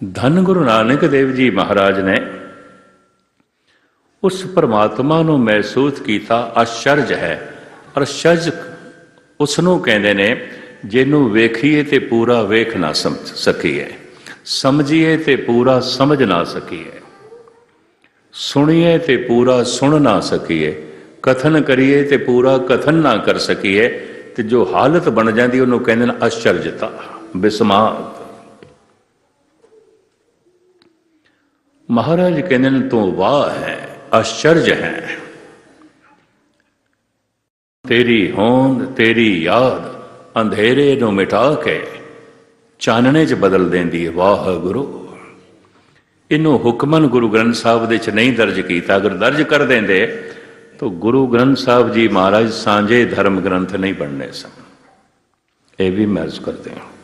ਧੰਨ ਗੁਰੂ ਨਾਨਕ ਦੇਵ ਜੀ ਮਹਾਰਾਜ ਨੇ ਉਸ ਪਰਮਾਤਮਾ ਨੂੰ ਮਹਿਸੂਸ ਕੀਤਾ ਅਚਰਜ ਹੈ। ਅਚਰਜ ਉਸ ਨੂੰ ਕਹਿੰਦੇ ਨੇ, ਜਿਹਨੂੰ ਵੇਖੀਏ ਤੇ ਪੂਰਾ ਵੇਖ ਨਾ ਸਮਝ ਸਕੀਏ, ਸਮਝੀਏ ਤੇ ਪੂਰਾ ਸਮਝ ਨਾ ਸਕੀਏ, ਸੁਣੀਏ ਤੇ ਪੂਰਾ ਸੁਣ ਨਾ ਸਕੀਏ, ਕਥਨ ਕਰੀਏ ਤੇ ਪੂਰਾ ਕਥਨ ਨਾ ਕਰ ਸਕੀਏ, ਤੇ ਜੋ ਹਾਲਤ ਬਣ ਜਾਂਦੀ, ਉਹਨੂੰ ਕਹਿੰਦੇ ਨੇ ਅਚਰਜਤਾ ਬਿਸਮਾਤ ਮਹਾਰਾਜ ਕਹਿੰਦੇ ਨੇ, ਤੂੰ ਵਾਹ ਹੈ ਅਚਰਜ ਹੈ। ਤੇਰੀ ਹੋਂਦ, ਤੇਰੀ ਯਾਦ ਅੰਧੇਰੇ ਨੂੰ ਮਿਟਾ ਕੇ ਚਾਨਣੇ 'ਚ ਬਦਲ ਦਿੰਦੀ ਹੈ। ਵਾਹਿਗੁਰੂ ਇਹਨੂੰ ਹੁਕਮਨ ਗੁਰੂ ਗ੍ਰੰਥ ਸਾਹਿਬ ਦੇ 'ਚ ਨਹੀਂ ਦਰਜ ਕੀਤਾ। ਅਗਰ ਦਰਜ ਕਰ ਦਿੰਦੇ, ਤਾਂ ਗੁਰੂ ਗ੍ਰੰਥ ਸਾਹਿਬ ਜੀ ਮਹਾਰਾਜ ਸਾਂਝੇ ਧਰਮ ਗ੍ਰੰਥ ਨਹੀਂ ਬਣਨੇ ਸਨ। ਇਹ ਵੀ ਮਹਿਜ਼ ਕਰਦੇ ਹਾਂ।